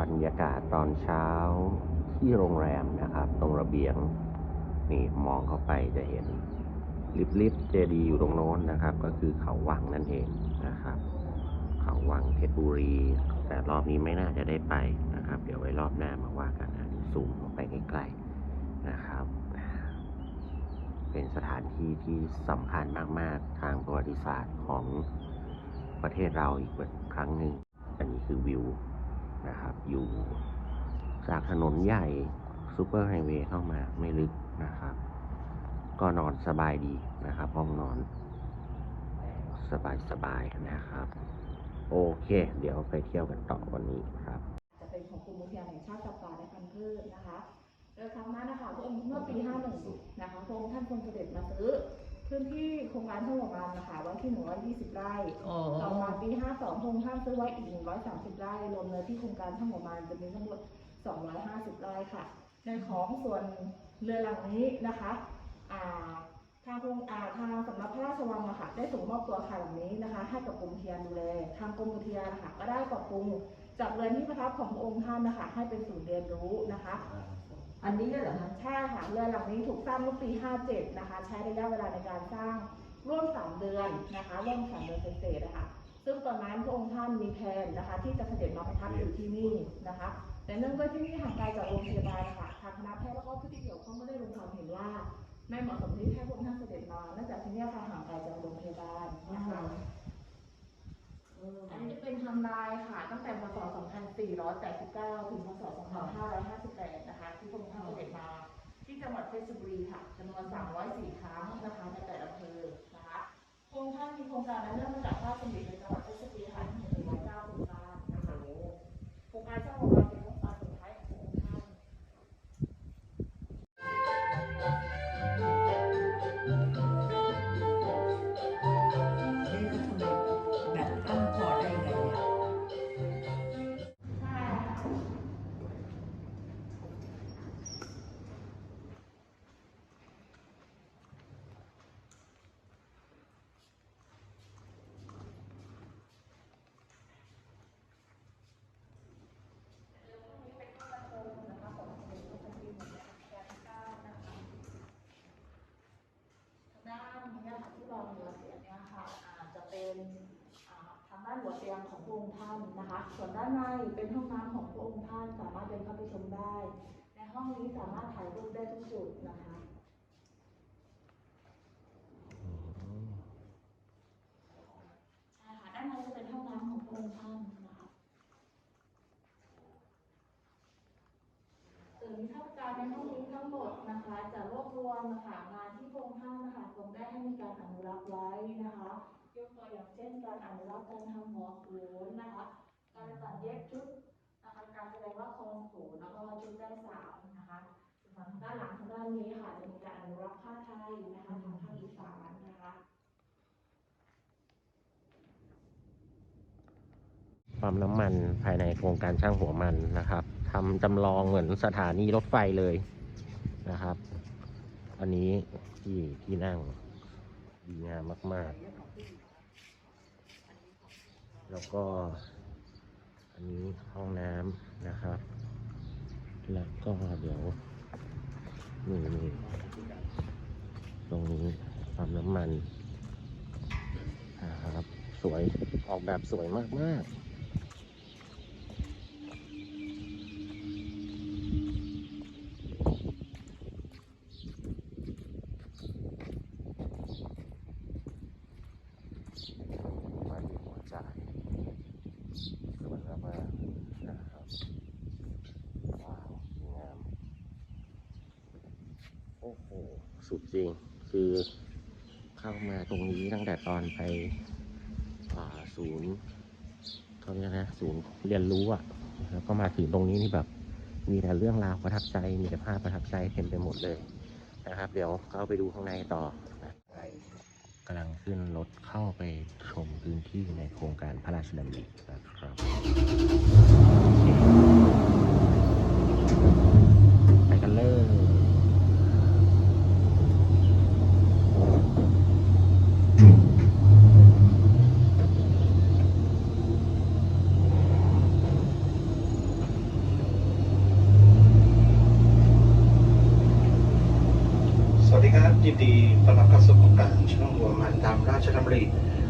บรรยากาศตอนเช้าที่โรงแรมนะครับ ตรงระเบียง นี่มองเข้าไปจะเห็น ลิฟต์ลิฟต์เจดีอยู่ตรงโน้นนะครับ ก็คือเขาวังนั่นเองนะครับ เขาวังเพชรบุรี แต่รอบนี้ไม่น่าจะได้ไปนะครับ เดี๋ยวไว้รอบหน้ามาว่ากันนะซูมลงไปใกล้ๆนะครับ เป็นสถานที่ที่สำคัญมากๆ ทางประวัติศาสตร์ของประเทศเราอีกครั้งหนึ่งอันนี้คือวิว นะครับ อยู่จากถนนใหญ่ซูเปอร์ไฮเวย์เข้ามาไม่ลึกนะครับ ก็นอนสบายดีนะครับ ห้องนอนสบายๆนะครับ โอเค เดี๋ยวไปเที่ยวกันต่อวันนี้ครับ จะเป็นของกรมอุทยานแห่งชาติสัตว์ป่าและพันธุ์พืชนะคะโดยครั้งนั้นนะคะพระองค์เมื่อปี 51 นะคะพระองค์ท่านทรงเสด็จมาซื้อ พื้นที่โครงการทั้งหมดมานะคะไว้ที่ 120 ไร่อ๋อ ต่อมาปี 52พระองค์ท่านซื้อไว้อีก 130 ไร่ รวมเนื้อที่โครงการทั้งหมดมาจะมีทั้งหมด 250 ไร่ค่ะ ในของส่วนเรือลำนี้นะคะอ่าทางกรมอ่าทางสำนักพระราชวังอะค่ะ ได้ส่งมอบตัวอาคารหลังนี้นะคะ ให้กับกรมอุทยานดูแล ทางกรมอุทยานนะคะก็ได้ปรับปรุงจากเรือนที่ประทับของพระองค์ท่านนะคะ ให้เป็นศูนย์เรียนรู้นะคะอั อันนี้เหรอคะใช่ค่ะเรือหลังนี้ถูกสร้างเมื่อปี 57 นะคะ ใช้ระยะเวลาในการสร้างร่วม 3 เดือนนะคะร่วม3เดือนเศษๆนะคะซึ่งตอนนั้นพระองค์ท่านมีแผนนะคะ ที่จะเสด็จมาประทับอยู่ที่นี่นะคะ แต่เนื่องด้วยที่นี่ห่างไกลจากโรงพยาบาลนะคะทางคณะแพทย์แล้วก็ผู้ที่เกี่ยวข้องก็ได้ลงความเห็นว่าไม่เหมาะสมที่ให้พระองค์ท่านเสด็จมาเนื่องจากที่นี่ค่ะห่างไกลจากโรงพยาบาลนะคะ อันนี้จะเป็นไทำลายค่ะ ตั้งแต่พศ 2489 ถึงพศ 2558 นะคะ ที่พระองค์ท่านเสด็จมา ที่จังหวัดเพชรบุรีค่ะจำนวน 304 ครั้งนะคะในแต่ละอำเภอนะคะพระองค์ท่านมีโครงการนั้นเรื่องมาจากพระราชดำริในจังหวัดเพรบุรีค่ะ นะคะ ส่วนด้านในเป็นห้องน้ำของพระองค์ท่านสามารถเดินเข้าไปชมได้ ในห้องนี้สามารถถ่ายรูปได้ทุกจุดนะคะใช่ค่ะด้านในจะเป็นห้องน้ำของพระองค์ท่านนะคะส่วนนิทรรศการในห้องนี้ทั้งหมดนะคะ จะรวบรวมนะคะงานที่พระองค์ท่านนะคะทรงได้ให้มีการอนุรักษ์ไว้นะคะยกตัวอย่างเช่นการอนุรักษ์การทำหัวโขนนะคะ การตัดเย็บชุดนะคะการแสดงละครโขนแล้วก็ชุดได้สาวนะคะส่วนด้านหลังทางด้านนี้ค่ะจะมีการอนุรักษ์ผ้าไทยนะคะทางภาคอีสานนะคะปั๊มน้ำมันภายในโครงการช่างหัวมันนะครับทำจำลองเหมือนสถานีรถไฟเลยนะครับ อันนี้ที่ที่นั่งดีงามมาก ๆ แล้วก็ อันนี้ห้องน้ำนะครับ แล้วก็เดี๋ยวนี่นี่ตรงนี้ปั๊มน้ำมันนะครับ สวยออกแบบสวยมากๆ มาที่หัวใจสวยมากๆนะครับ ว้าวงาม โอ้โห สุดจริง คือเข้ามาตรงนี้ตั้งแต่ตอน ไปศูนย์เขาเรียกนะศูนย์เรียนรู้อะ แล้วก็มาถึงตรงนี้นี่แบบ มีแต่เรื่องราวประทับใจ มีแต่ภาพประทับใจเต็มไปหมดเลยนะครับ เดี๋ยวเข้าไปดูข้างในต่อนะกำลังขึ้นรถเข้าไปชมพื้นที่ในโครงการพระราชดำรินะครับไปกันเลยน ดีต้อนรับเข้าสู่โครงการช่องหัวมันตามราชดำริ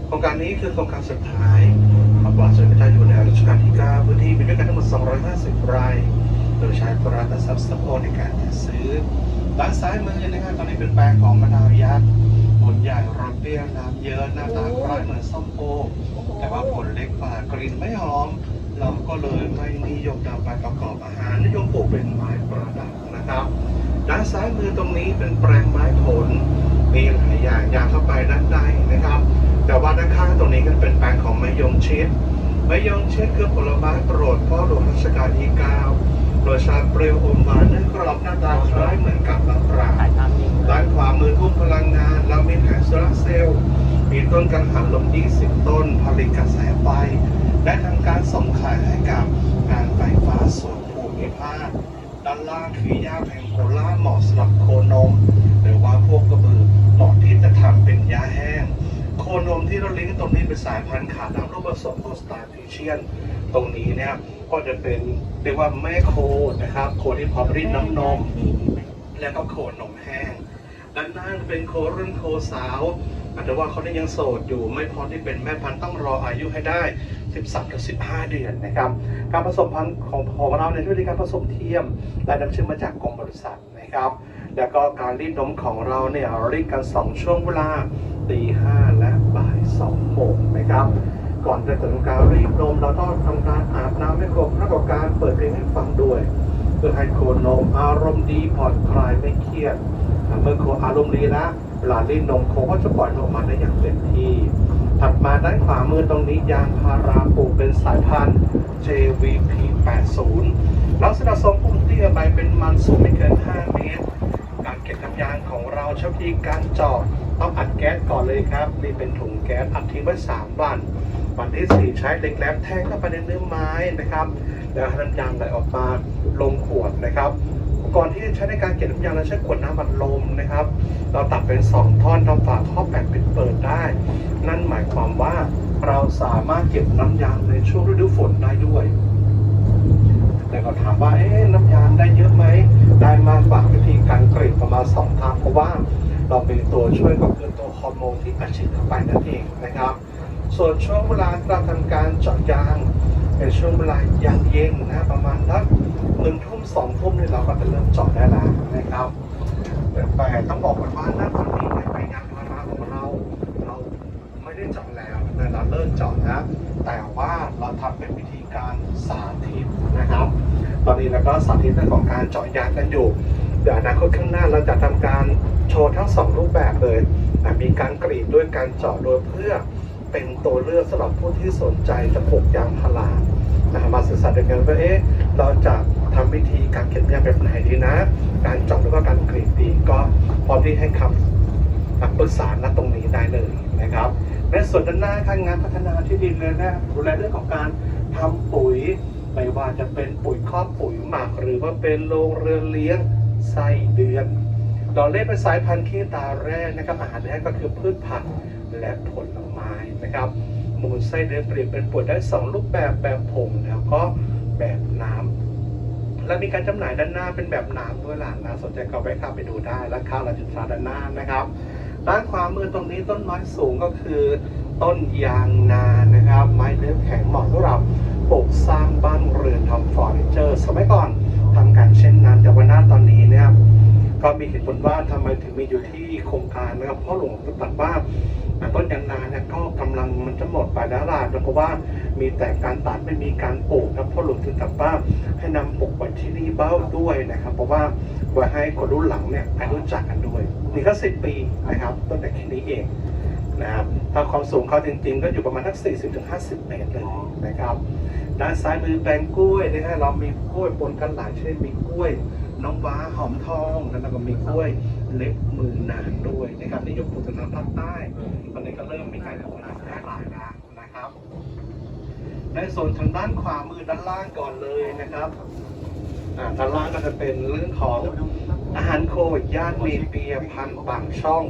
โครงการนี้คือโครงการสุดท้ายของบอร์ดสมเด็จพระเจ้าอยู่ในรัชกาลที่ 9 พื้นที่มีด้วยกันทั้งหมด 250ไร่โดยใช้ปราตทรัพย์สโพในการจัดซื้อด้านซ้ายมือนะครับตอนนี้เป็นแปลงของมะนาวยักษ์ผลใหญ่รสเปรี้ยวน้ำเยอะหน้าตาคล้ายเหมือนส้มโอแต่ว่าผลเล็กกว่ากลิ่นไม่หอม เราก็เลยไม่นิยมนำไปประกอบอาหารนิยมปลูกเป็นไม้ประดับนะครับ ด้านซ้ายมือตรงนี้เป็นแปลงไม้ผล มีหลายอย่างยางเข้าไปด้านในนะครับ แต่ว่าด้านข้างตรงนี้ก็เป็นแปลงของไมยงชิดมยงชิดคือผลไม้โปรดพ่อหลวงรัชกาลที่9รสชาติเปรี้ยวอมหวานนึ่งกรอบหน้าตาคล้ายเหมือนกับมะปรางถ่าด้านขวามือทุ่งพลังงานเรามีแผงโซลาร์เซลล์มีต้นกังหันลม 20 ต้นผลิตกระแสไฟและทำการส่งขายให้กับการไฟฟ้าส่วนภูมิภาคด้านล่างคือยาแผง โคล่าเหมาะสำหรับโคนม หรือว่าพวกกระบือเหมาะที่จะทำเป็นยาแห้ง โคนมที่เราเลี้ยงตรงนี้เป็นสายพันธุ์ขาดน้ำรูปผสมโคสตาฟิเชียน ตรงนี้เนี่ยก็จะเป็นเรียกว่าแม่โคนะครับ โคที่พร้อมรีดน้ำนม แล้วก็โคนมแห้งด้านหน้าเป็นโครุ่นโคสาว อาจจะว่าเขาเนี่ยังโสดอยู่ไม่พร้อมที่เป็นแม่พันธุ์ต้องรออายุให้ได้ 13ถึง15 เดือนนะครับ การผสมพันธุ์ของของเราในยด้วยการผสมเทียมและนำเชื่อมาจากกรมบริษัทนะครับ แล้วก็การรีดนมของเราเนี่ยรีดกัน 2 ช่วงเวลาตีห้าและบ่าย2โมงนะครับก่อนจะถึงการรีดนมเราต้องทำการอาบน้ำให้ครบแล้วก็การเปิดเพลงให้ฟังด้วย เพื่อให้โคนมอารมณ์ดีผ่อนคลายไม่เครียดเมื่อโคอารมณ์ดีแล้วเวลาลิ้นนมโคก็จะปล่อยออกมาได้อย่างเต็มที่ ถัดมาด้านขวามือตรงนี้ยางพาราปลูกเป็นสายพันธุ์ JVP 80ลักษณะทรงพุ่มเตี้ยใบเป็นมันสูงไม่เกิน 5 เมตร การเก็บน้ำยางของเราใช้วิธีการเจาะต้องอัดแก๊สก่อนเลยครับ นี่เป็นถุงแก๊สอัดทิ้งไว้ 3 วัน วันที่ 4 ใช้เหล็กแหลมแทงเข้าไปในเนื้อไม้นะครับ แล้วให้น้ำยางไหลออกมาลงขวดนะครับ ก่อนที่จะใช้ในการเก็บน้ำยางเราใช้ขวดน้ำบัดลมนะครับ เราตัดเป็น 2 ท่อนทำฝาครอบแบบปิดเปิดได้ นั่นหมายความว่าเราสามารถเก็บน้ำยางในช่วงฤดูฝนได้ด้วยแต่ก็ถามว่าเอ๊ะน้ำยางได้เยอะไหมได้มากกว่าวิธีการกรีดประมาณสองเท่าเพราะว่าเราเป็นตัวช่วยกับเกิดตัวฮอร์โมนที่อัดฉีดเข้าไปนั่นเองนะครับ ส่วนช่วงเวลาเราทำการเจาะยางเป็นช่วงเวลายางเย็นนะประมาณสัก หนึ่งทุ่มสองทุ่มเนี่ยเราก็จะเริ่มจาะได้แล้วนะครับแต่ต้องบอกก่อนว่าณตอนนี้ในไปงานพาราของเรา เราไม่ได้จาะแล้วแต่เราเริ่มจาะนะแต่ว่าเราทำเป็นวิธีการสาธิตนะครับ ตอนนี้เราก็สาธิตเรื่องของการจาะยางกันอยู่เดี๋ยวอนาคตข้างหน้าเราจะทำการโชว์ทั้งสองรูปแบบเลยมีการกรีดด้วยการเจาะโดยเพื่อเป็นตัวเลือกสำหรับผู้ที่สนใจจะปลูกยางพารานะมาศึกษาด้วยกันว่าเอ๊ะเราจะ ทำวิธีการเก็บยางแบบไหนดีนะ การจาะหรือว่าการกรีดดีก็พร้อมที่ให้คำปรึกษาณตรงนี้ได้เลยนะครับในส่วนด้านหน้าการงานพัฒนาที่ดินเลยนะดูแลเรื่องของการทำปุ๋ยไม่ว่าจะเป็นปุ๋ยครอบปุ๋ยหมัก หรือว่าเป็นโรงเรือนเลี้ยงไส้เดือนดอกเล่เป็นสายพันธุ์ขี้ตาแร่นะครับอาหารแรกก็คือพืชผักและผลไม้นะครับมูลไส้เดือนเปลี่ยนเป็นปุ๋ยได้สองรูปแบบแบบผงแล้วก็แบบน้ำ และมีการจำหน่ายด้านหน้าเป็นแบบน้ำด้วยหล่ะนะสนใจก็ไปเข้าไปดูได้ราคาเราจุดสาด้านหน้านะครับด้านขวามือตรงนี้ต้นไม้สูงก็คือต้นยางนานะครับ ไม้เนื้อแข็งเหมาะสำหรับปลูกสร้างบ้านเรือนทำเฟอร์นิเจอร์สมัยก่อนทำกันเช่นนั้นแต่ว่าหน้าตอนนี้เนี่ยก็มีเหตุผลว่าทำไมถึงมีอยู่ที่โครงการนะครับเพราะหลวงตรัสว่าต้นยางนาเนี่ยก็กำลังมันจะหมดไปแล้วล่ะเพราะว่า มีแต่การตัดไม่มีการปลูกนะเพราะหลวงถึงตรัสว่าให้นำปลูกไว้ที่นี่เบ้าด้วยนะครับ เพราะว่าไว้ให้คนรุ่นหลังเนี่ยให้รู้จักกันด้วยนี่ก็สิบปีนะครับตั้งแต่แค่นี้เองนะครับถ้าความสูงเขาจริงๆ ก็อยู่ประมาณทัก40ถึง50 เมตรเลยนะครับด้านซ้ายมือแปลงกล้วยนะฮะเรามีกล้วยปนกันหลายชนิดมีกล้วย น้องว้าหอมทองแล้วก็มีกล้วยเล็บมือนางด้วยนะครับนิยมปลูกทางภาคใต้ตอนนี้ก็เริ่มมีการพัฒนาแพร่หลายแล้ว ในส่วนทางด้านขวามือด้านล่างก่อนเลยนะครับอ่าด้านล่างก็จะเป็นเรื่องของอาหารโคย่านเนเปียพันปากช่อง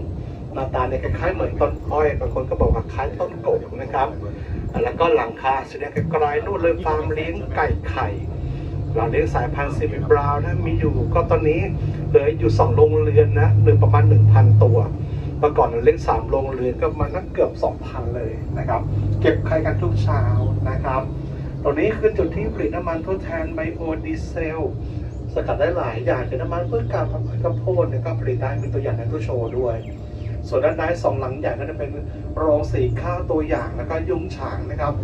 หน้าตาเนี่ยคล้ายๆเหมือนต้นอ้อยบางคนก็บอกว่าคล้ายต้นกบนะครับ แล้วก็หลังคาแสดงไกลๆนู่นเลยฟาร์มเลี้ยงไก่ไข่เราเลี้ยงสายพันธุ์ซีบิบราวน์นะมีอยู่ก็ตอนนี้เหลืออยู่สองโรงเรือนนะหนึ่งประมาณ1,000ตัว มื่อก่อนเราเลี้ยงสามโรงเรือนก็มาณนักเกือบ 2,000 เลยนะครับ เก็บไข่กันทุกเช้านะครับ ตรงนี้คือจุดที่ผลิตน้ำมันทดแทนไบโอดีเซลสกัดได้หลายอย่างเป็นน้ำมันเพื่อการทำข้าวโพดเนี่ยก็ผลิตได้มีตัวอย่างในตู้โชว์ด้วย ส่วนด้านในสองหลังใหญ่ก็จะเป็นโรงสีข้าวตัวอย่างแล้วก็ยุ้งฉางนะครับ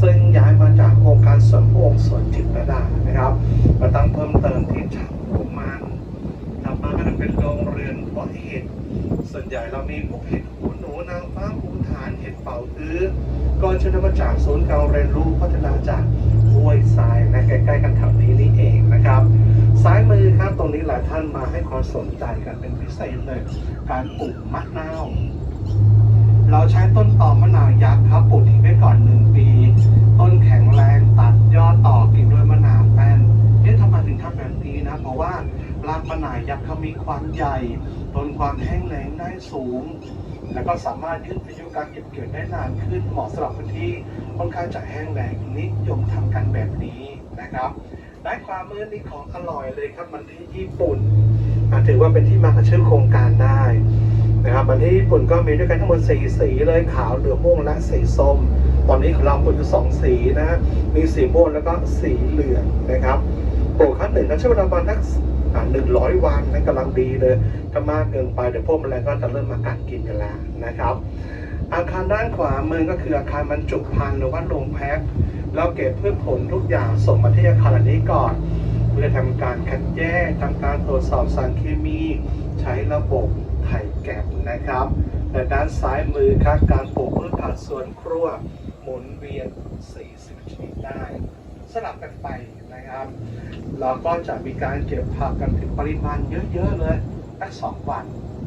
ซึ่งย้ายมาจากโครงการสวนพระองค์สวนจิตรดานะครับมาตั้งเพิ่มเติมที่ฉางหัวมันถัดมาก็จะเป็นโรงเรือนเพาะเห็ด ส่วนใหญ่เรามีพวกเห็ดหูหนูนางฟ้าภูฐานเห็ดเป่าตื้อก็จะได้มาจากศูนย์การเรียนรู้พัฒนาจากห้วยทรายนะใกล้ๆกันแถวนี้นี่เองนะครับซ้ายมือครับตรงนี้หลายท่านมาให้ความสนใจกันเป็นพิเศษเลยการปลูกมะนาวเราใช้ต้นตอมะนาวยักษ์ครับปลูกทิ้งไว้ก่อนหนึ่งปี ต้นแข็งแรงตัดยอดต่อกิ่งด้วยมะนาวแป้นเอ๊ะทำไมถึงทำแบบนี้นะ เพราะว่า รากมะนาวยักษ์เขามีความใหญ่ทนความแห้งแล้งได้สูง แล้วก็สามารถยืดอายุการเก็บเกี่ยวได้นานขึ้นเหมาะสำหรับพื้นที่ค่อนข้างจะแห้งแล้งนิยมทำกันแบบนี้นะครับได้ความมือนี่ของอร่อยเลยครับมันที่ญี่ปุ่นถือว่าเป็นที่มาของชื่อโครงการได้นะครับมันที่ญี่ปุ่นก็มีด้วยกันทั้งหมดสีสีเลยขาวเหลืองม่วงและสีส้ม ตอนนี้ของเราปลูกอยู่สองสีนะมีสีม่วงแล้วก็สีเหลืองนะครับปลูกครั้งหนึ่งก็ใช้เวลาประมาณสัก หนึ่งร้อยวันนั่นกำลังดีเลยถ้ามากเกินไปเดี๋ยวพวกแมลงก็จะเริ่มมากัดกินกันแล้วนะครับ อาคารด้านขวามือก็คืออาคารบรรจุภัณฑ์หรือว่าโรงแพ็คเราเก็บพืชผลทุกอย่างส่งมาที่อาคารนี้ก่อนเพื่อทำการคัดแยกทำการตรวจสอบสารเคมี ใช้ระบบไถ่แก็บนะครับและด้านซ้ายมือครับการปลูกพืชผักสวนครัว หมุนเวียน 40 ชนิดได้สลับกันไป นะครับ เราก็จะมีการเก็บผักกันถึงปริมาณเยอะๆเลยทั้งสองวัน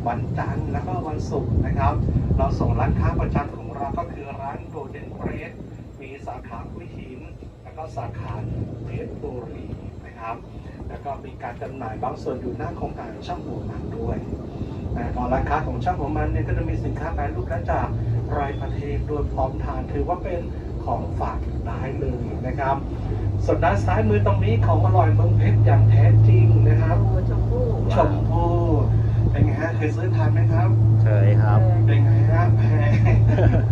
วันจันทร์แล้วก็วันศุกร์นะครับ เราส่งร้านค้าประจำของเราก็คือร้านโ o เดนเ e รสมีสาขาหัวหินแล้วก็สาขาเพชรบุรีนะครับ แล้วก็มีการจำหน่ายบางส่วนอยู่หน้าโครงการช่างหัวมันด้วยนะตอนร้านค้าของช่างหัวมันเนี่ยก็จะมีสินค้าแปรรูปและจากรายประเทศโดยพร้อมทานถือว่าเป็นของฝากได้เลยนะครับ ส่วนด้านซ้ายมือตรงนี้ของอร่อยเมืองเพชรอย่างแท้จริงนะครับ โอ้ชมพู่ชมพู่เป็นไงฮะเคยซื้อทานไหมครับ เคยครับ เป็นไงฮะแพง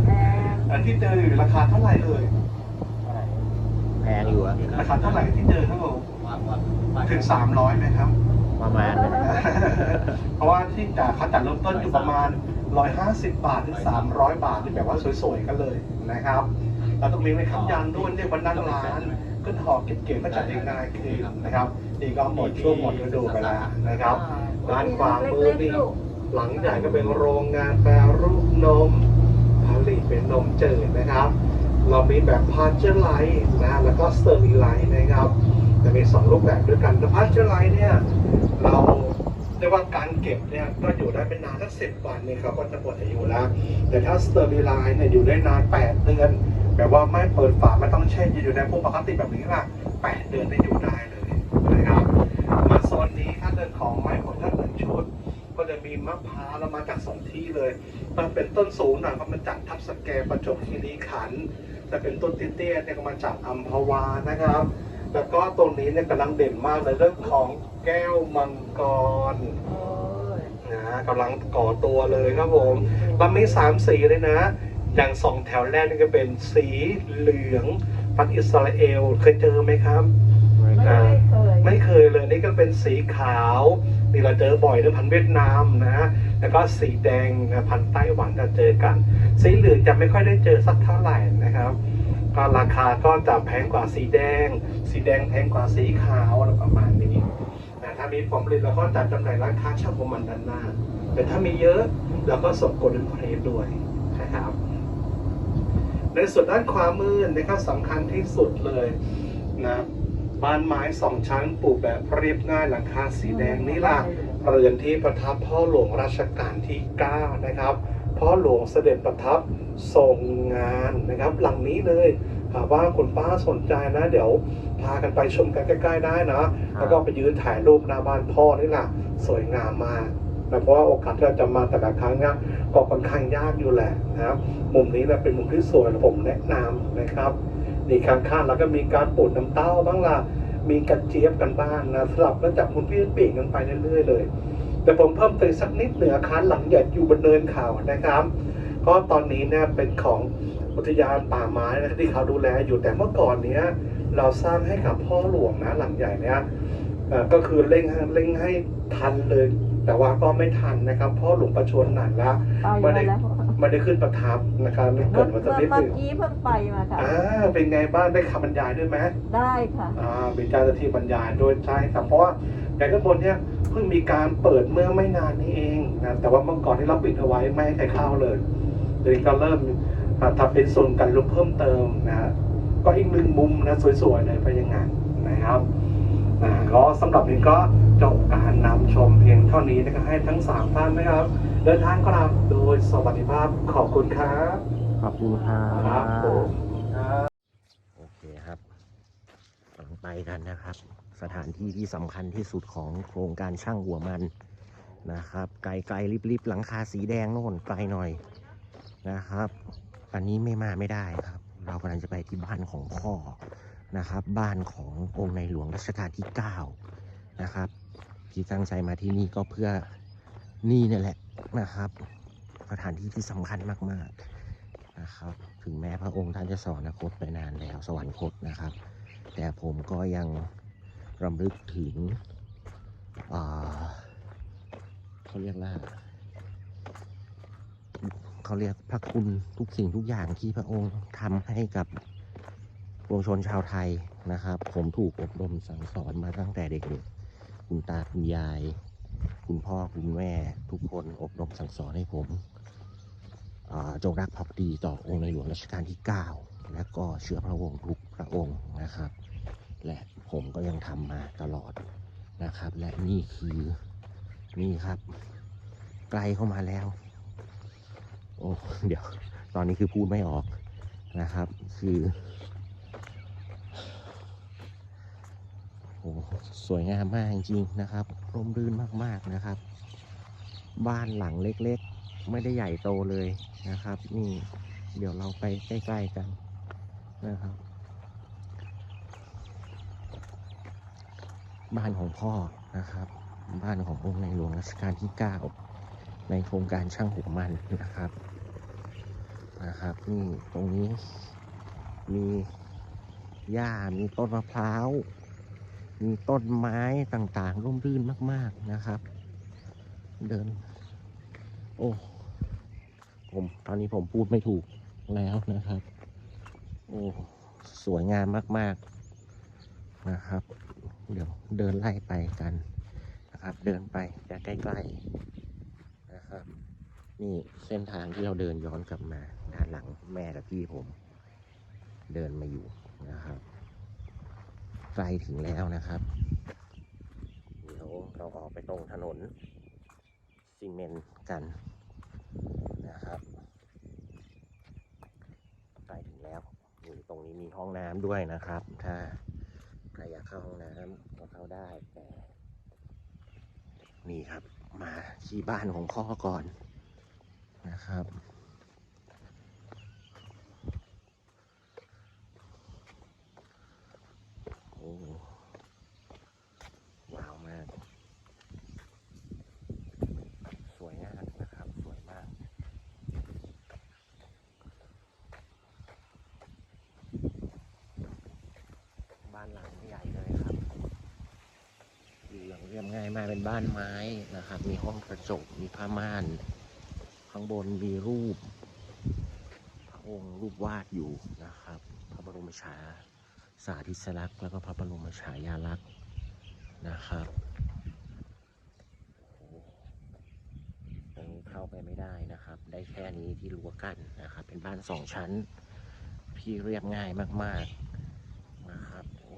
แพงอันที่เจออยู่ราคาเท่าไหร่เอ่ยแพงอยู่อะราคาเท่าไหร่ที่เจอครับผมถึง300ไหมครับ ประมาณนั้นเพราะว่าที่จ่ายเขาจัดเริ่มต้นอยู่ประมาณ150บาทถึง300บาทที่แบบว่าสวยๆกันเลยนะครับเราต้องมีไว้คำยันด้วยเรียกว่านั่งร้าน ขึ้นหอเก็บๆก็จัดเองง่ายขึ้นนะครับนี่ก็หมดช่วงหมดฤดูไปแล้วนะครับร้านความมือนี่หลังใหญ่ก็เป็นโรงงานแปรรูปนมผลิตเป็นนมจืดนะครับ เรามีแบบพาสเจอร์ไลท์นะแล้วก็สเตอร์ลีไลท์นะครับจะมีสองรูปแบบด้วยกันแต่พาสเจอร์ไลท์เนี่ยเราเรียกว่าการเก็บเนี่ยก็อยู่ได้เป็นนานสักสิบวันเนี่ยครับก็จะหมดอายุแล้ว แต่ถ้าสเตอร์ลีไลท์เนี่ยอยู่ได้นานแปดเดือน แบบว่าไม่เปิดฝาไม่ต้องแช่เย็นอยู่ในพวกปกติแบบนี้ละแปดเดือนได้อยู่ได้เลยนะครับมาโซนนี้ถ้าเดินของไม้ผลถ้าหนึ่งชุด ก็จะมีมะพร้าวแล้วมาจากสองที่เลยมันเป็นต้นสูงหน่อยก็มาจากทับสแกประจวบคีรีขันธ์แต่เป็นต้นเตี้ยๆเนี่ยก็มาจากอัมพวานะครับ แล้วก็ตรงนี้เนี่ยกำลังเด่นมากเลยเรื่องของแก้วมังกรโอ้ยนะกำลังก่อตัวเลยครับผมมันมีสามสีเลยนะ อย่างสองแถวแรกนี่ก็เป็นสีเหลืองพันธุ์อิสราเอลเคยเจอไหมครับ ไม่เคย ไม่เคยเลยนี่ก็เป็นสีขาวนี่เราเจอบ่อยนะพันธุ์เวียดนามนะแล้วก็สีแดงนะพันธุ์ไต้หวันจะเจอกัน สีเหลืองจะไม่ค่อยได้เจอสักเท่าไหร่นะครับก็ราคาก็จะแพงกว่าสีแดง สีแดงแพงกว่าสีขาวอะไรประมาณนี้นะถ้ามีผลผลิตเราก็จัดจำหน่ายร้านค้าช่างของมันด้านหน้า แต่ถ้ามีเยอะเราก็ส่งโกลเด้นเพลสด้วยนะครับ ในส่วนด้านขวามือนะครับสำคัญที่สุดเลยนะบ้านไม้สองชั้นปลูกแบบเรียบง่ายหลังคาสีแดงนี่ล่ะเรือนที่ประทับพ่อหลวงรัชกาลที่ 9 นะครับพ่อหลวงเสด็จประทับทรงงานนะครับ หลังนี้เลยหากว่าคุณป้าสนใจนะ เดี๋ยวพากันไปชมกันใกล้ ๆ ได้นะ แล้วก็ไปยืนถ่ายรูปหน้าบ้านพ่อนี่ล่ะ สวยงามมาก นะเพราะว่าโอกาสที่เราจะมาแต่ละครั้งเนี่ยก็ค่อนข้างยากอยู่แหละนะครับมุมนี้แหละเป็นมุมที่สวยผมแนะนำนะครับนี่ข้างๆแล้วก็มีการปลูกน้ำเต้าบ้างล่ะมีกระเจี๊ยบกันบ้างนะสลับแล้วจับคุณพี่ปีกกันไปเรื่อยๆเลย แต่ผมเพิ่มเติมสักนิดเหนือคารหลังใหญ่อยู่บนเนินเขานะครับก็ตอนนี้เนี่ยเป็นของอุทยานป่าไม้นะที่เขาดูแลอยู่แต่เมื่อก่อนเนี้ยเราสร้างให้กับพ่อหลวงนะหลังใหญ่เนี่ยก็คือเร่งเร่งให้ทันเลย แต่ว่าก็ไม่ทันนะครับพ่อหลวงประชวรหนันละไปมาแล้วไม่ได้ขึ้นประทับนะครับไม่เมื่เกิอดมาสักเมื่อนิดหเมื่อนึ่งกี้เพิ่งไปมาค่ะ อ่าเป็นไงบ้างได้คำบรรยายด้วยไหม ได้ค่ะ อ่ามีเจ้าหน้าที่บรรยายโดยใช่ครับเพราะว่าอย่างข้างบนเนี่ยเพิ่งมีการเปิดเมื่อไม่นานนี้เองนะแต่ว่าเมื่อก่อนที่เราปิดเอาไว้ไม่ให้ใครเข้าเลยเดี๋ยวนี้ก็เริ่มอ่าทำเป็นโซนกันลุกเพิ่มเติมนะฮะก็อีกหนึ่งมุมนะสวยๆเลยไปยังไงนะครับอ่าก็สำหรับนี้ก็ จบการนำชมเพียงเท่านี้นะครับให้ทั้งสามท่านนะครับ เดินทางกลับโดยสวัสดิภาพขอบคุณครับขอบคุณครัครับผบมครับโอเคครับกำลังไปกันนะครับ สถานที่ที่สำคัญที่สุดของโครงการช่างหัวมันนะครับ ไกลไกลริบริบๆหลังคาสีแดงโน่นไกลหน่อยนะครับ อันนี้ไม่มาไม่ได้ครับ เรากำลังจะไปที่บ้านของพ่อนะครับ บ้านขององค์ในหลวงรัชกาลที่ 9 นะครับ ที่ตั้งใจมาที่นี่ก็เพื่อนี่นี่แหละนะครับ สถานที่ที่สำคัญมากๆนะครับ ถึงแม้พระองค์ท่านจะสวรรคตไปนานแล้วสวรรคตนะครับ แต่ผมก็ยังรำลึกถึงเขาเรียกว่าเขาเรียกพระคุณทุกสิ่งทุกอย่างที่พระองค์ทำให้กับปวงชนชาวไทยนะครับ ผมถูกอบรมสั่งสอนมาตั้งแต่เด็กๆ คุณตาคุณยาย คุณพ่อคุณแม่ทุกคนอบรมสั่งสอนให้ผมจงรักภักดีต่อองค์ในหลวงรัชกาลที่ 9 และก็เชื้อพระวงศ์ทุกพระองค์นะครับ และผมก็ยังทำมาตลอดนะครับ และนี่คือนี่ครับ ไกลเข้ามาแล้ว โอ้เดี๋ยว ตอนนี้คือพูดไม่ออกนะครับ คือ โอ้สวยงามมากจริงๆนะครับ ร่มรื่นมากๆนะครับ บ้านหลังเล็กๆ ไม่ได้ใหญ่โตเลยนะครับ นี่เดี๋ยวเราไปใกล้ๆกันนะครับ บ้านของพ่อนะครับ บ้านขององค์ในหลวงรัชกาลที่ 9 ในโครงการช่างหัวมันนะครับนะครับ นี่ตรงนี้มีหญ้ามีต้นมะพร้าว มีต้นไม้ต่างๆ ร่มรื่นมาก ๆนะครับ เดิน โอ้ผมตอนนี้ผมพูดไม่ถูกแล้วนะครับ โอ้สวยงามมาก ๆนะครับ เดี๋ยวเดินไล่ไปกันนะครับ เดินไปจะใกล้ๆนะครับ นี่เส้นทางที่เราเดินย้อนกลับมาด้านหลังแม่กับพี่ผม เดินมาอยู่นะครับ ใกล้ถึงแล้วนะครับ เดี๋ยวเราออกไปตรงถนนซีเมนต์กันนะครับใกล้ถึงแล้วนี่ตรงนี้มีห้องน้ำด้วยนะครับ ถ้าใครอยากเข้าห้องน้ำก็เข้าได้แต่นี่ครับ มาที่บ้านของพ่อก่อนนะครับ โอ้ว้าวมาก สวยงามนะครับ สวยมาก บ้านหลังใหญ่เลยครับอยู่อย่า ง่ายมากเป็นบ้านไม้นะครับ มีห้องกระจก มีผ้าม่าน ข้างบนมีรูป พระองค์รูปวาดอยู่นะครับ พระบรมฉายาสาธิสลักษณ์แล้วก็พระบรมฉายาลักษณ์นะครับตรงนี้เข้าไปไม่ได้นะครับ ได้แค่นี้ที่รั้วกั้นนะครับ เป็นบ้านสองชั้นที่เรียบง่ายมาก ๆ นะครับ โอ้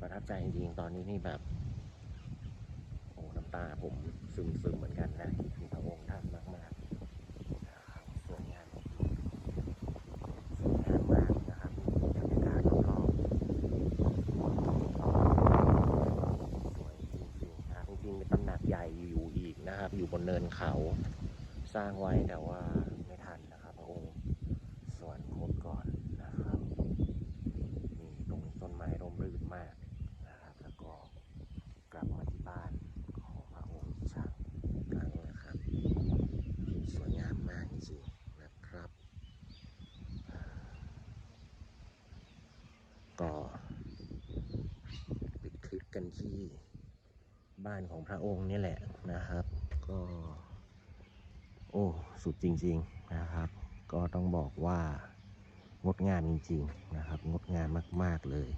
ประทับใจจริงๆ ตอนนี้นี่แบบ ตาผมซึมๆเหมือนกันนะคือพระองค์ท่านมากๆนะครับสวยงามสวยงามมากนะครับบรรยากาศรอบๆสวยจริงๆนะครับจริงๆเป็นตำหนักใหญ่อยู่อีกนะครับ อยู่บนเนินเขาสร้างไว้แต่ว่าไม่ทันนะครับ พระองค์สวรรคตก่อนนะครับนี่ตรงนี้ต้นไม้ร่มรื่นมาก กันที่บ้านของพระองค์นี่แหละนะครับ ก็ โอ้สุดจริง ๆนะครับ ก็ต้องบอกว่างดงามจริง ๆนะครับ งดงามมาก ๆเลย